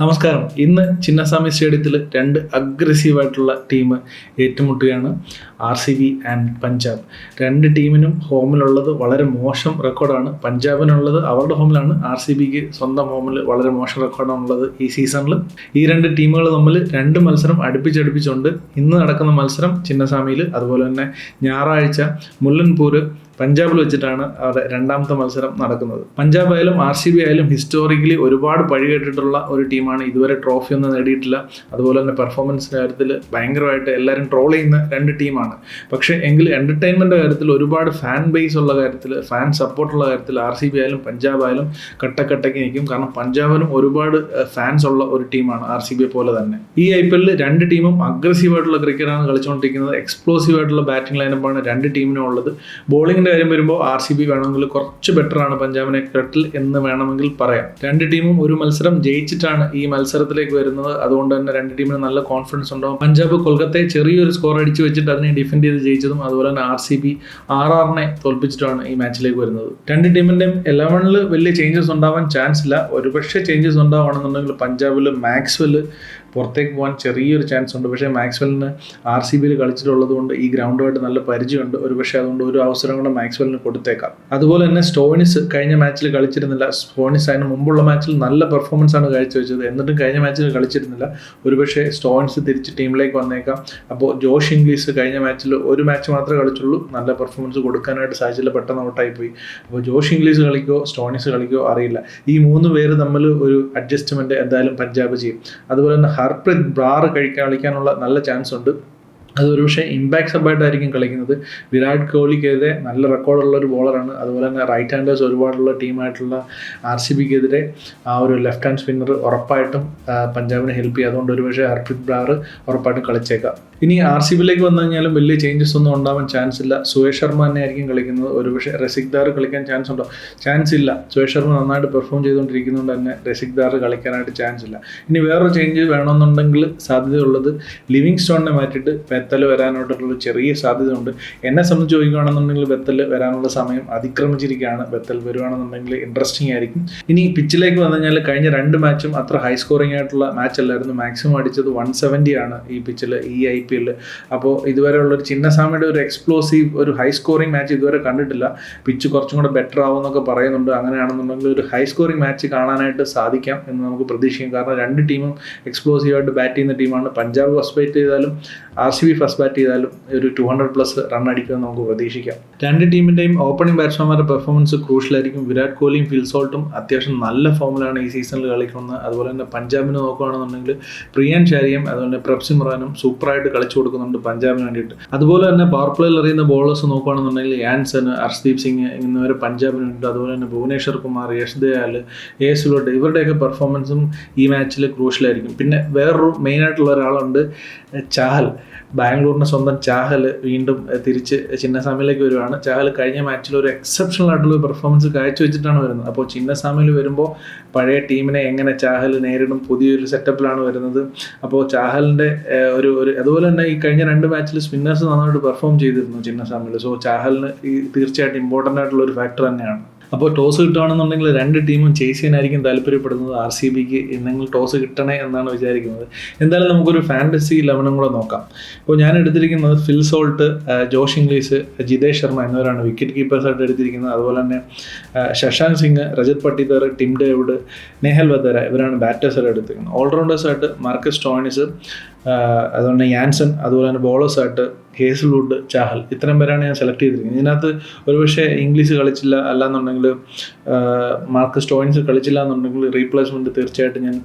നമസ്കാരം. ഇന്ന് ചിന്നസ്വാമി സ്റ്റേഡിയത്തിൽ രണ്ട് അഗ്രസീവ് ആയിട്ടുള്ള team ഏറ്റുമുട്ടുകയാണ്. R C B and Punjab. രണ്ട് ടീമിനും ഹോമിലുള്ളത് വളരെ മോശം റെക്കോർഡാണ്. പഞ്ചാബിനുള്ളത് അവരുടെ ഹോമിലാണ്. ആർ സി ബിക്ക് സ്വന്തം ഹോമിൽ വളരെ മോശം റെക്കോർഡാണ് ഉള്ളത് ഈ സീസണിൽ ഈ രണ്ട് ടീമുകൾ തമ്മിൽ രണ്ട് മത്സരം അടുപ്പിച്ചടുപ്പിച്ചുണ്ട്. ഇന്ന് നടക്കുന്ന മത്സരം ചിന്നസ്വാമിയിൽ അതുപോലെ തന്നെ ഞായറാഴ്ച മുല്ലൻപൂര് പഞ്ചാബിൽ വെച്ചിട്ടാണ് അവരുടെ രണ്ടാമത്തെ മത്സരം നടക്കുന്നത്. പഞ്ചാബ് ആയാലും ആർ സി ബി ആയാലും ഹിസ്റ്റോറിക്കലി ഒരുപാട് പഴി കേട്ടിട്ടുള്ള ഒരു ടീമാണ്. ഇതുവരെ ട്രോഫി ഒന്നും നേടിയിട്ടില്ല. അതുപോലെ തന്നെ പെർഫോമൻസിന്റെ കാര്യത്തിൽ ഭയങ്കരമായിട്ട് എല്ലാവരും ട്രോൾ ചെയ്യുന്ന രണ്ട് ടീമാണ്. പക്ഷേ എങ്കിൽ എന്റർടൈൻമെന്റ് കാര്യത്തിൽ ഒരുപാട് ഫാൻ ബേസ് ഉള്ള കാര്യത്തിൽ ഫാൻ സപ്പോർട്ടുള്ള കാര്യത്തിൽ ആർ സി ബി ആയാലും പഞ്ചാബ് ആയാലും കട്ടക്കട്ടയ്ക്ക് നിൽക്കും. കാരണം പഞ്ചാബിനും ഒരുപാട് ഫാൻസ് ഉള്ള ഒരു ടീമാണ് ആർ സി ബി പോലെ തന്നെ. ഈ ഐ പി എല്ലിൽ രണ്ട് ടീമും അഗ്രസീവ് ആയിട്ടുള്ള ക്രിക്കറ്റാണ് കളിച്ചുകൊണ്ടിരിക്കുന്നത് എക്സ്പ്ലോസീവ് ആയിട്ടുള്ള ബാറ്റിംഗ് ലൈനപ്പാണ് രണ്ട് ടീമിനും ഉള്ളത്. ബോളിങ്ങിന്റെ കാര്യം വരുമ്പോൾ ആർ സി ബി വേണമെങ്കിൽ കുറച്ച് ബെറ്റർ ആണ് പഞ്ചാബിനെ കെട്ടിൽ എന്ന് വേണമെങ്കിൽ പറയാം. രണ്ട് ടീമും ഒരു മത്സരം ജയിച്ചിട്ടാണ് ഈ മത്സരത്തിലേക്ക് വരുന്നത്. അതുകൊണ്ട് തന്നെ രണ്ട് ടീമിന് നല്ല കോൺഫിഡൻസ് ഉണ്ടാവും. പഞ്ചാബ് കൊൽക്കത്തയെ ചെറിയൊരു സ്കോർ അടിച്ചു വെച്ചിട്ട് അതിനെ ഡിഫെൻഡ് ചെയ്ത് ജയിച്ചതും അതുപോലെ തന്നെ ആർ സി ബി ആർ ആറിനെ തോൽപ്പിച്ചിട്ടാണ് ഈ മാച്ചിലേക്ക് വരുന്നത്. രണ്ട് ടീമിന്റെയും ഇലവനിൽ വലിയ ചേഞ്ചസ് ഉണ്ടാവാൻ ചാൻസ് ഇല്ല. ഒരുപക്ഷെ ചേഞ്ചസ് ഉണ്ടാവുകയാണെന്നുണ്ടെങ്കിൽ പഞ്ചാബിൽ മാക്സ്വെൽ പുറത്തേക്ക് പോകാൻ ചെറിയൊരു ചാൻസ് ഉണ്ട്. പക്ഷേ മാക്സ്വെലിന് ആർ സി ബിയിൽ കളിച്ചിട്ടുള്ളത് കൊണ്ട് ഈ ഗ്രൗണ്ടുമായിട്ട് നല്ല പരിചയമുണ്ട്. ഒരു പക്ഷേ അതുകൊണ്ട് ഒരു അവസരം കൂടെ മാക്സ്വെലിന് കൊടുത്തേക്കാം. അതുപോലെ തന്നെ സ്റ്റോണിസ് കഴിഞ്ഞ മാച്ചിൽ കളിച്ചിരുന്നില്ല. സ്റ്റോണിസ് അതിന് മുമ്പുള്ള മാച്ചിൽ നല്ല പെർഫോമൻസ് ആണ് കാഴ്ചവെച്ചത്. എന്നിട്ടും കഴിഞ്ഞ മാച്ചിൽ കളിച്ചിരുന്നില്ല. ഒരുപക്ഷെ സ്റ്റോൺസ് തിരിച്ച് ടീമിലേക്ക് വന്നേക്കാം. അപ്പോൾ ജോഷ് ഇംഗ്ലീഷ് കഴിഞ്ഞ മാച്ചിൽ ഒരു മാച്ച് മാത്രമേ കളിച്ചുള്ളൂ. നല്ല പെർഫോമൻസ് കൊടുക്കാനായിട്ട് സാധിച്ചില്ല പെട്ടെന്ന് ഔട്ടായി പോയി അപ്പോൾ ജോഷ് ഇംഗ്ലീഷ് കളിക്കോ സ്റ്റോണിസ് കളിക്കോ അറിയില്ല. ഈ മൂന്ന് പേര് തമ്മിൽ ഒരു അഡ്ജസ്റ്റ്മെന്റ് എന്തായാലും പഞ്ചാബ് ചെയ്യും. അതുപോലെ തന്നെ ഹർപ്രീത് ബ്രാർ കഴിക്കാൻ കളിക്കാനുള്ള നല്ല ചാൻസ് ഉണ്ട്. അത് ഒരുപക്ഷെ ഇമ്പാക്ട് സബായിട്ടായിരിക്കും കളിക്കുന്നത്. വിരാട് കോഹ്ലിക്കെതിരെ നല്ല റെക്കോർഡുള്ള ഒരു ബോളറാണ് അതുപോലെ തന്നെ റൈറ്റ് ഹാൻഡേഴ്സ് ഒരുപാടുള്ള ടീമായിട്ടുള്ള ആർ സി ബിക്കെതിരെ ആ ഒരു ലെഫ്റ്റ് ഹാൻഡ് സ്പിന്നർ ഉറപ്പായിട്ടും പഞ്ചാബിനെ ഹെൽപ്പ് ചെയ്യും. അതുകൊണ്ട് ഒരുപക്ഷെ ഹർപ്രീത് ബ്രാർ ഉറപ്പായിട്ടും കളിച്ചേക്കാം. ഇനി ആർ സി ബിയിലേക്ക് വന്നു കഴിഞ്ഞാലും വലിയ ചേഞ്ചസ് ഒന്നും ഉണ്ടാവാൻ ചാൻസ് ഇല്ല. സുരേഷ് ശർമ്മ തന്നെ ആയിരിക്കും കളിക്കുന്നത്. ഒരുപക്ഷെ റസിക്ദാർ കളിക്കാൻ ചാൻസ് ഉണ്ടോ? ചാൻസ് ഇല്ല. സുരേഷ് ശർമ്മ നന്നായിട്ട് പെർഫോം ചെയ്തുകൊണ്ടിരിക്കുന്നതുകൊണ്ട് തന്നെ റസിക്ദാർ കളിക്കാനായിട്ട് ചാൻസ് ഇല്ല. ഇനി വേറൊരു ചേഞ്ച് വേണമെന്നുണ്ടെങ്കിൽ സാധ്യതയുള്ളത് ലിവിങ് സ്റ്റോണിനെ മാറ്റിയിട്ട് ബെത്തൽ വരാനായിട്ടുള്ള ചെറിയ സാധ്യതയുണ്ട്. എന്നെ സംബന്ധിച്ച് ചോദിക്കുകയാണെന്നുണ്ടെങ്കിൽ ബെത്തൽ വരാനുള്ള സമയം അതിക്രമിച്ചിരിക്കുകയാണ്. ബെത്തൽ വരുവാണെന്നുണ്ടെങ്കിൽ ഇൻട്രസ്റ്റിംഗ് ആയിരിക്കും. ഇനി പിച്ചിലേക്ക് വന്നു കഴിഞ്ഞാൽ കഴിഞ്ഞ രണ്ട് മാച്ചും അത്ര ഹൈ സ്കോറിംഗ് ആയിട്ടുള്ള മാച്ച് അല്ലായിരുന്നു. മാക്സിമം അടിച്ചത് വൺ സെവന്റി ആണ് ഈ പിച്ചിൽ ഈ ഐ പി എല്ലിൽ അപ്പോൾ ഇതുവരെയുള്ള ഒരു ചിന്നസ്വാമിയുടെ ഒരു എക്സ്പ്ലോസീവ് ഒരു ഹൈ സ്കോറിംഗ് മാച്ച് ഇതുവരെ കണ്ടിട്ടില്ല. പിച്ച് കുറച്ചും കൂടെ ബെറ്റർ ആവുമെന്നൊക്കെ പറയുന്നുണ്ട്. അങ്ങനെയാണെന്നുണ്ടെങ്കിൽ ഒരു ഹൈ സ്കോറിംഗ് മാച്ച് കാണാനായിട്ട് സാധിക്കാം എന്ന് നമുക്ക് പ്രതീക്ഷിക്കാം. കാരണം രണ്ട് ടീമും എക്സ്പ്ലോസീവ് ആയിട്ട് ബാറ്റ് ചെയ്യുന്ന ടീമാണ് പഞ്ചാബ് ഫസ്റ്റ് ബാറ്റ് ചെയ്താലും R C B first bat ചെയ്താലും ഒരു ടു ഹൺഡ്രഡ് പ്ലസ് റൺ അടിക്കുമെന്ന് നമുക്ക് പ്രതീക്ഷിക്കാം. രണ്ട് ടീമിന്റെയും ഓപ്പണിംഗ് ബാറ്റ്സ്മാൻമാരുടെ പെർഫോമൻസ് ക്രൂഷ്യലായിരിക്കും വിരാട് കോഹ്ലിയും ഫിൽസോൾട്ടും അത്യാവശ്യം നല്ല ഫോമിലാണ് ഈ സീസണിൽ കളിക്കുന്നത്. അതുപോലെ തന്നെ പഞ്ചാബിന് നോക്കുകയാണെന്നുണ്ടെങ്കിൽ പ്രിയാൻ ഷാരിയും അതുപോലെ റാനും സൂപ്പറായിട്ട് കളിച്ചു കൊടുക്കുന്നുണ്ട് പഞ്ചാബിന് വേണ്ടിയിട്ട്. അതുപോലെ തന്നെ പവർ പ്ലേയിൽ അറിയുന്ന ബോളേഴ്സ് നോക്കുകയാണെന്നുണ്ടെങ്കിൽ യാൻസൺ ഹർഷ്ദീപ് സിംഗ് എന്നിവരെ പഞ്ചാബിന് വേണ്ടി അതുപോലെ തന്നെ ഭുവനേശ്വർ കുമാർ യശ് ദയാൽ എ ലോട്ട് ഇവരുടെയൊക്കെ പെർഫോമൻസും ഈ മാച്ചിൽ ക്രൂഷ്യലായിരിക്കും പിന്നെ വേറൊരു മെയിനായിട്ടുള്ള ഒരാളുണ്ട് ചാഹൽ. ബാംഗ്ലൂരിന്റെ സ്വന്തം ചാഹൽ വീണ്ടും തിരിച്ച് ചിന്നസ്വാമിയിലേക്ക് വരുവാണ്. ചാഹൽ കഴിഞ്ഞ മാച്ചിൽ ഒരു എക്സെപ്ഷണൽ ആയിട്ടുള്ള പെർഫോമൻസ് കാഴ്ചവെച്ചിട്ടാണ് വരുന്നത്. അപ്പോൾ ചിന്നസ്വാമിയിൽ വരുമ്പോൾ പഴയ ടീമിനെ എങ്ങനെ ചാഹൽ നേരിടും? പുതിയൊരു സെറ്റപ്പിലാണ് വരുന്നത്. അപ്പോൾ ചാഹലിന്റെ ഒരു ഒരു അതുപോലെ തന്നെ ഈ കഴിഞ്ഞ രണ്ട് മാച്ചിൽ സ്പിന്നേഴ്സ് നന്നായിട്ട് പെർഫോം ചെയ്തിരുന്നു ചിന്നസ്വാമിയിൽ സോ ചാഹലിന് ഈ തീർച്ചയായിട്ടും ഇമ്പോർട്ടന്റ് ആയിട്ടുള്ള ഒരു ഫാക്ടർ തന്നെയാണ്. അപ്പോൾ ടോസ് കിട്ടുകയാണെന്നുണ്ടെങ്കിൽ രണ്ട് ടീമും ചേസ് ചെയ്യാനായിരിക്കും താല്പര്യപ്പെടുന്നത് ആർ സി ബിക്ക് എന്തെങ്കിലും ടോസ് കിട്ടണേ എന്നാണ് വിചാരിക്കുന്നത്. എന്തായാലും നമുക്കൊരു ഫാന്റസി ലെവനും കൂടെ നോക്കാം. ഇപ്പോൾ ഞാൻ എടുത്തിരിക്കുന്നത് Phil Salt Josh Inglis Jitesh Sharma എന്നിവരാണ് വിക്കറ്റ് കീപ്പേഴ്സായിട്ട് എടുത്തിരിക്കുന്നത്. അതുപോലെ തന്നെ ശശാങ്ക് സിംഗ് രജത് പട്ടിദർ ടിം ഡേവിഡ് നെഹൽ വദര ഇവരാണ് ബാറ്റേഴ്സായിട്ട് എടുത്തിരിക്കുന്നത്. ഓൾറൗണ്ടേഴ്സായിട്ട് മാർക്കസ് ടോണിസ് അതുപോലെ യാൻസൺ അതുപോലെ തന്നെ ബോളേഴ്സായിട്ട് ഹേസൽവുഡ് ചാഹൽ ഇത്രയും പേരാണ് ഞാൻ സെലക്ട് ചെയ്തിരിക്കുന്നത്. ഇതിനകത്ത് ഒരുപക്ഷെ ഇംഗ്ലീഷ് കളിച്ചില്ല അല്ലാന്നുണ്ടെങ്കിൽ മാർക്ക് സ്റ്റോയിൻസ് കളിച്ചില്ല എന്നുണ്ടെങ്കിൽ റീപ്ലേസ്മെന്റ് തീർച്ചയായിട്ടും ഞാൻ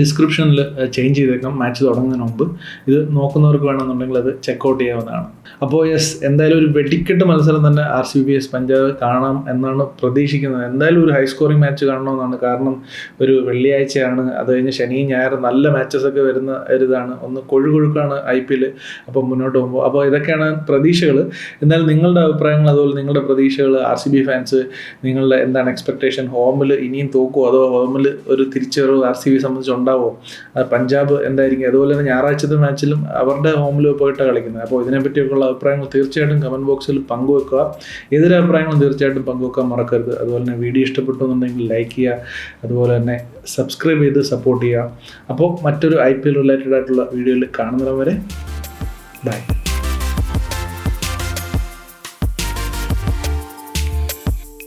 ഡിസ്ക്രിപ്ഷനിൽ ചേഞ്ച് ചെയ്തേക്കാം മാച്ച് തുടങ്ങുന്നതിന് മുമ്പ്. ഇത് നോക്കുന്നവർക്ക് വേണമെന്നുണ്ടെങ്കിൽ അത് ചെക്കൗട്ട് ചെയ്യാവുന്നതാണ്. അപ്പോൾ യെസ് എന്തായാലും ഒരു വെടിക്കെട്ട് മത്സരം തന്നെ R C B S Punjab കാണാം എന്നാണ് പ്രതീക്ഷിക്കുന്നത്. എന്തായാലും ഒരു ഹൈ സ്കോറിംഗ് മാച്ച് കാണണമെന്നാണ് കാരണം ഒരു വെള്ളിയാഴ്ചയാണ്. അത് കഴിഞ്ഞ് ശനിയും ഞായറും നല്ല മാച്ചസ് ഒക്കെ വരുന്ന ഒരിതാണ് ഒന്ന് കൊഴുകൊഴുക്കാണ് ഐ പി എൽ അപ്പോൾ മുന്നോട്ട് പോകുമ്പോൾ. അപ്പോൾ ഇതൊക്കെയാണ് പ്രതീക്ഷകൾ എന്നാൽ നിങ്ങളുടെ അഭിപ്രായങ്ങൾ അതുപോലെ നിങ്ങളുടെ പ്രതീക്ഷകൾ ആർ സി ബി ഫാൻസ് നിങ്ങളുടെ എന്താണ് എക്സ്പെക്ടേഷൻ ഹോമിൽ ഇനിയും തോക്കുമോ അതോ ഹോമിൽ ഒരു തിരിച്ചുവരവ് ആർ സി ബി സംബന്ധിച്ചുണ്ടോ ഉണ്ടാവുമോ അത് പഞ്ചാബ് എന്തായിരിക്കും? അതുപോലെ തന്നെ ഞായറാഴ്ചത്തെ മാച്ചിലും അവരുടെ ഹോമിൽ പോയിട്ടാണ് കളിക്കുന്നത്. അപ്പോൾ ഇതിനെപ്പറ്റിയൊക്കെയുള്ള അഭിപ്രായങ്ങൾ തീർച്ചയായിട്ടും കമന്റ് ബോക്സിൽ പങ്കുവെക്കുക. എതിരഭിപ്രായങ്ങളും തീർച്ചയായിട്ടും പങ്കുവെക്കാൻ മറക്കരുത്. അതുപോലെ തന്നെ വീഡിയോ ഇഷ്ടപ്പെട്ടു എന്നുണ്ടെങ്കിൽ ലൈക്ക് ചെയ്യുക. അതുപോലെ തന്നെ സബ്സ്ക്രൈബ് ചെയ്ത് സപ്പോർട്ട് ചെയ്യുക. അപ്പോൾ മറ്റൊരു ഐ പി എൽ റിലേറ്റഡ് ആയിട്ടുള്ള വീഡിയോയിൽ കാണുന്നവരെ ബൈ